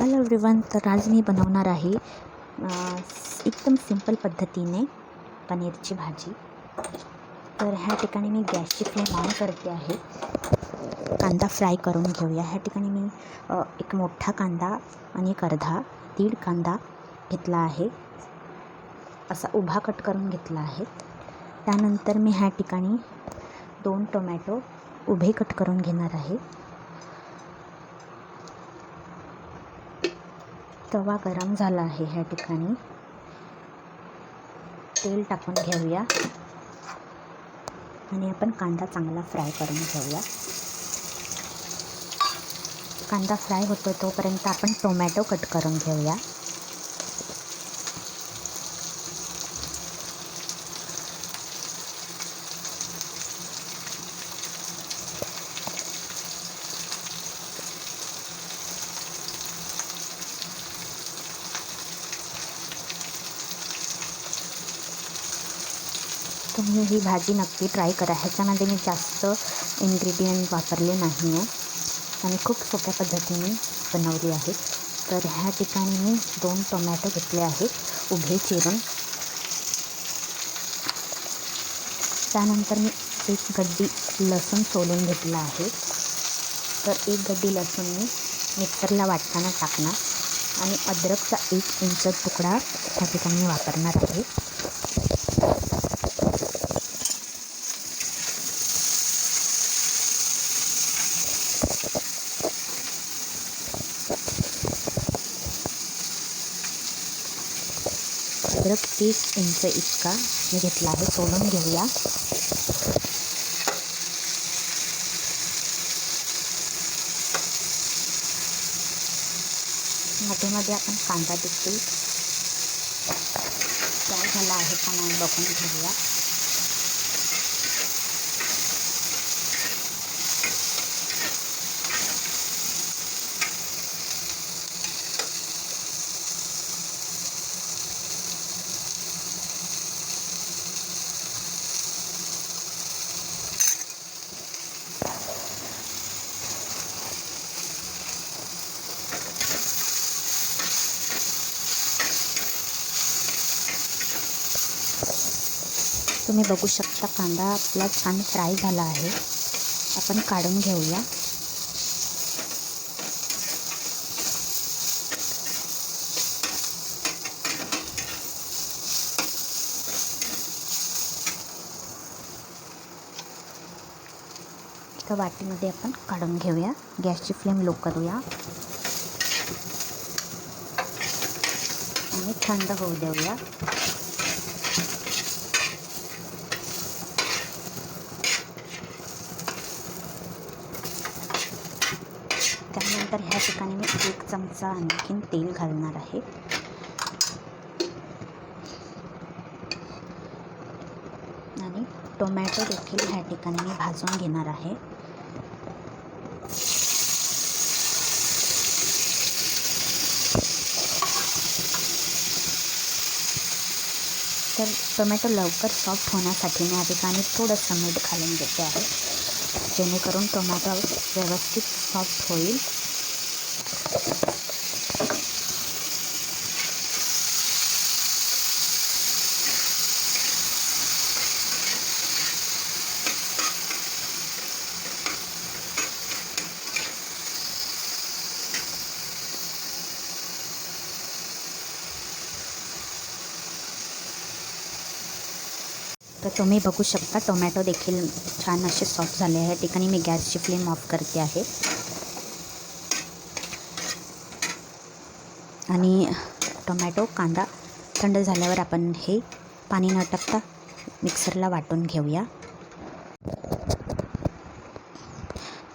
Hello everyone तर आज मी बनवणार आहे एकदम सिंपल पद्धतीने पनीरची भाजी. तर ह्या ठिकाणी मी गॅसची फ्लेम ऑन करते आहे. कांदा फ्राय करून घेऊया. ह्या ठिकाणी मी एक मोठा कांदा आणि एक अर्धा दीड कांदा घेतला आहे. असा उभा कट करून घेतला आहे. त्यानंतर मी ह्या ठिकाणी दोन टोमॅटो उभे कट करून घेणार आहे. तवा गरम झाला आहे ह्या ठिकाणी. तेल टाकून घेऊया. आणि आपण कांदा चांगला फ्राय करून घेऊया. कांदा फ्राय होतो तोपर्यंत आपण टोमॅटो कट करून घेऊया. तुम्ही ही भाजी नक्की ट्राय करा. ह्याच्यामध्ये मी जास्त इन्ग्रेडियंट वापरले नाही आहे आणि खूप सोप्या पद्धतीने बनवली आहे. तर ह्या ठिकाणी मी दोन टोमॅटो घेतले आहेत. उभे चिरून. त्यानंतर मी एक गड्डी लसूण सोलून घेतला आहे. तर एक गड्डी लसूण मी मिक्सरला वाटताना टाकणार. आणि अद्रकचा एक इंच तुकडा त्या ठिकाणी वापरणार आहे. अद्रक तीस इंच इतका मी घेतला आहे सोलून घेऊया. मध्येमध्ये आपण कांदा देखील फ्राय झाला आहे का नाही बघून घेऊया. तुम्ही बघू शकता कांदा आपला छान फ्राय झाला आहे. आपण काढून घेऊया. एका वाटीमध्ये आपण काढून घेऊया. गॅसची फ्लेम लो करूया. आणि थंड होऊ देऊया. ठिकाणी मी एक चमचा आणखीन तेल घालणार आहे. आणि टोमॅटो देखील ह्या ठिकाणी मी भाजून घेणार आहे. तर टोमॅटो लवकर सॉफ्ट होण्यासाठी मी या ठिकाणी थोडंसं मीठ घालून देते आहे. जेणेकरून टोमॅटो व्यवस्थित सॉफ्ट होईल. तर तुम्ही बघू शकता टोमॅटो देखील छान असे सॉफ्ट झाले आहे ठिकाणी मी फ्लेम ऑफ़ करते आहे. आणि टोमॅटो कांदा थंड झाल्यावर आपण हे पाणी न टाकता मिक्सरला वाटून घेऊया.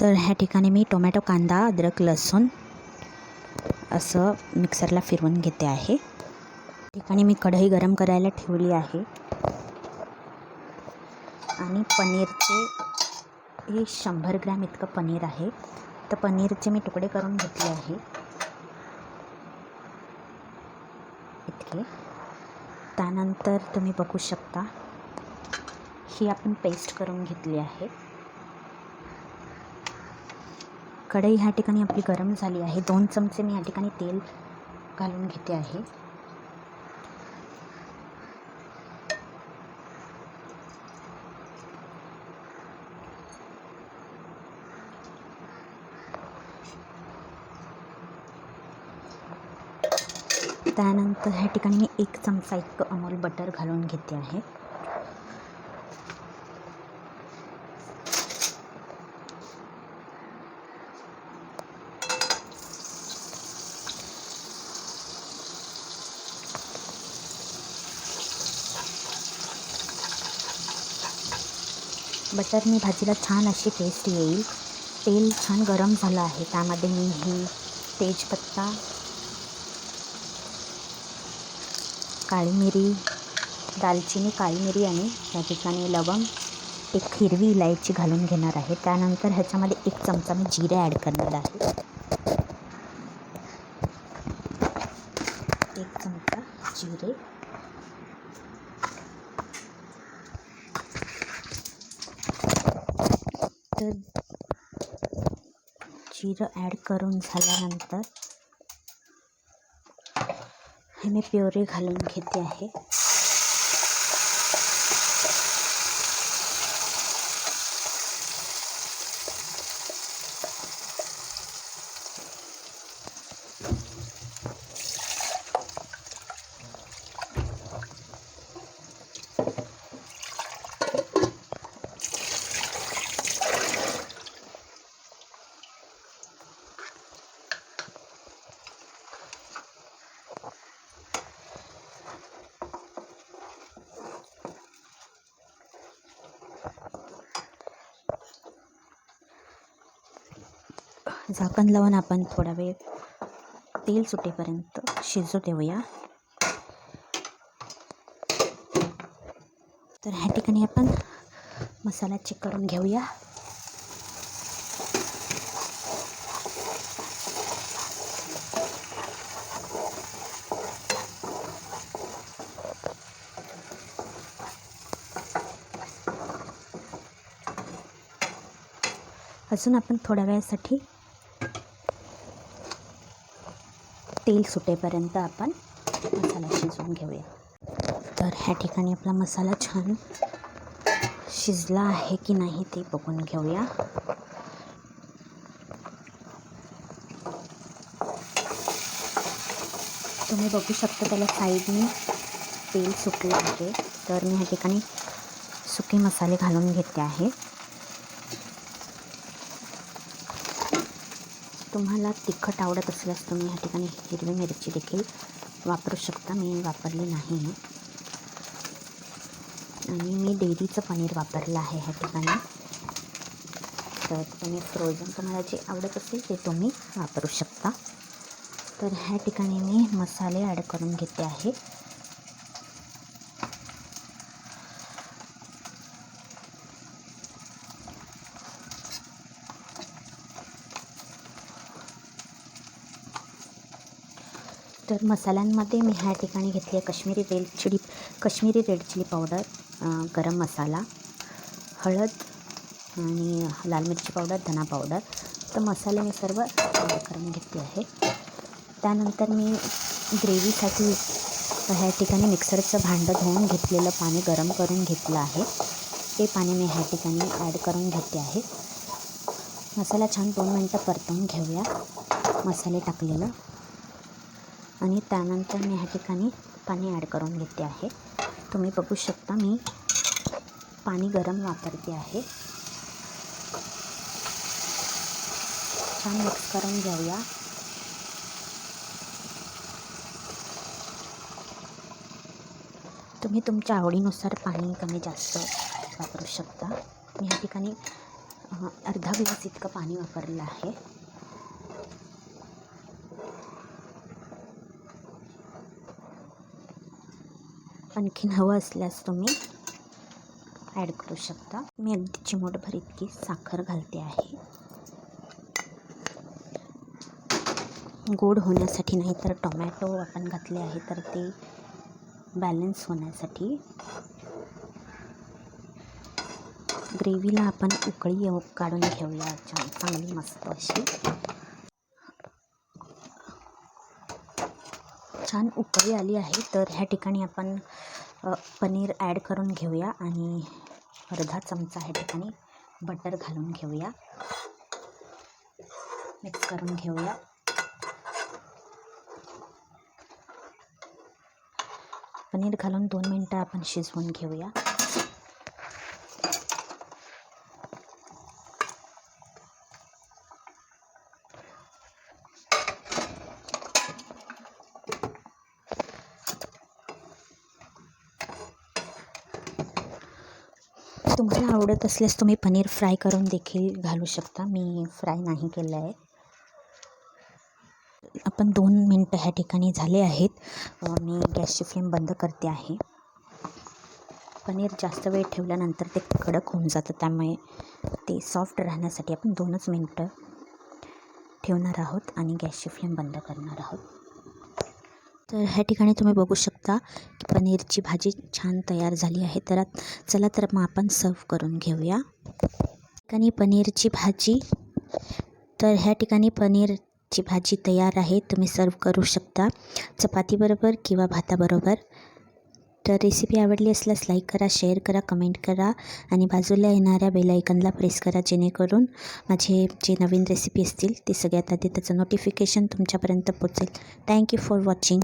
तर ह्या ठिकाणी मी टोमॅटो कांदा अद्रक लसूण असं मिक्सरला फिरवून घेते आहे. ठिकाणी मी कढई गरम करायला ठेवली आहे. आणि पनीरचे हे शंभर ग्रॅम इतकं पनीर आहे. तर पनीरचे मी तुकडे करून घेतले आहे. इतके त्यानंतर तुम्ही बघू शकता ही आपण पेस्ट करून घेतली आहे. कढई ह्या ठिकाणी आपली गरम झाली आहे. दोन चमचे मी ह्या ठिकाणी तेल घालून घेते आहे. त्यानंतर ह्या ठिकाणी मी एक चमचा इतकं अमूल बटर घालून घेते आहे. बटरने भाजीला छान अशी टेस्ट येईल. तेल छान गरम झालं आहे. त्यामध्ये मी ही तेजपत्ता काळी मिरी दालचिनी काळी मिरी आणि या ठिकाणी लवंग एक हिरवी इलायची घालून घेणार आहे. त्यानंतर ह्याच्यामध्ये एक चमचा मी जिरे ॲड करणार आहे. एक चमचा जिरे. तर जिरं ॲड करून झाल्यानंतर मी प्युरी घालून घेते आहे. झाकण लावून आपण थोडा वेळ तेल सुटेपर्यंत शिजू देऊया तर ह्या ठिकाणी आपण मसाला चेक करून घेऊया. अजून आपण थोड्या वेळासाठी तेल सुटेपर्यंत आपण मसाला शिजवून घेऊया. तर ह्या ठिकाणी आपला मसाला छान शिजला आहे की नाही ते बघून घेऊया. तुम्ही बघू शकता त्याला साईडने तेल सुटलं आहे. तर मी ह्या ठिकाणी सुके मसाले घालून घेते आहे. तुम्हाला तिखट आवडत असल्यास तुम्ही ह्या ठिकाणी हिरवी मिरची देखील वापरू शकता. मी वापरली नाही. आणि मी डेअरीचं पनीर वापरलं आहे ह्या ठिकाणी. तर तुम्ही फ्रोझन तुम्हाला जे आवडत असेल ते तुम्ही वापरू शकता. तर ह्या ठिकाणी मी मसाले ॲड करून घेते आहे. तर मसाल्यांमध्ये मी ह्या ठिकाणी घेतली आहे Kashmiri red chili Kashmiri red chili powder garam masala हळद आणि लाल मिरची पावडर धना पावडर. तर मसाले मी सर्व करून घेतले आहे. त्यानंतर मी ग्रेव्हीसाठी ह्या ठिकाणी मिक्सरचं भांडं धुवून घेतलेलं पाणी गरम करून घेतलं आहे. ते पाणी मी ह्या ठिकाणी ॲड करून घेते आहे. मसाला छान दोन मिनटं परतवून घेऊया. मसाले टाकलेलं. आणि त्यानंतर मी ह्या ठिकाणी पाणी ॲड करून घेते आहे. तुम्ही बघू शकता मी पाणी गरम वापरते आहे. छान मिक्स करून घेऊया. तुम्ही तुमच्या आवडीनुसार पाणी कमी जास्त वापरू शकता. मी ह्या ठिकाणी अर्धा ग्लास इतकं पाणी वापरलं आहे. आणखीन हवं असल्यास तुम्ही ॲड करू शकता. मी अगदी चिमूटभर इतकी साखर घालते आहे. गोड होण्यासाठी नाही तर टोमॅटो आपण घातले आहे तर ते बॅलन्स होण्यासाठी. ग्रेव्हीला आपण उकळी काढून घेऊया. छान चांगली मस्त अशी. छान उकळी आली आहे. तर ह्या ठिकाणी आपण पनीर ॲड करून घेऊया आणि अर्धा चमचा ह्या ठिकाणी बटर घालून घेऊया. मिक्स करून घेऊया. पनीर घालून दोन मिनटं आपण शिजवून घेऊया. तुम्हाला आवडत असल्यास तुम्ही पनीर फ्राय करून देखील घालू शकता. मी फ्राय नाही केलं आहे. आपण दोन मिनटं ह्या ठिकाणी झाले आहेत. मी गॅसची फ्लेम बंद करते आहे. पनीर जास्त वेळ ठेवल्यानंतर ते कडक होऊन जातं. त्यामुळे ते सॉफ्ट राहण्यासाठी आपण दोनच मिनटं ठेवणार आहोत आणि गॅसची फ्लेम बंद करणार आहोत. तर ह्या ठिकाणी तुम्ही बघू शकता की पनीरची भाजी छान तयार झाली आहे. तर चला तर मग आपण सर्व करून घेऊया. ठिकाणी पनीरची भाजी. तर ह्या ठिकाणी पनीरची भाजी तयार आहे. तुम्ही सर्व करू शकता. चपातीबरोबर किंवा भाताबरोबर. तर रेसिपी आवडली असल्यास लाईक करा शेअर करा कमेंट करा आणि बाजूला येणाऱ्या बेलायकनला प्रेस करा जेणेकरून माझे जे नवीन रेसिपी असतील ते सगळ्यात आधी त्याचं नोटिफिकेशन तुमच्यापर्यंत पोचेल. Thank you for watching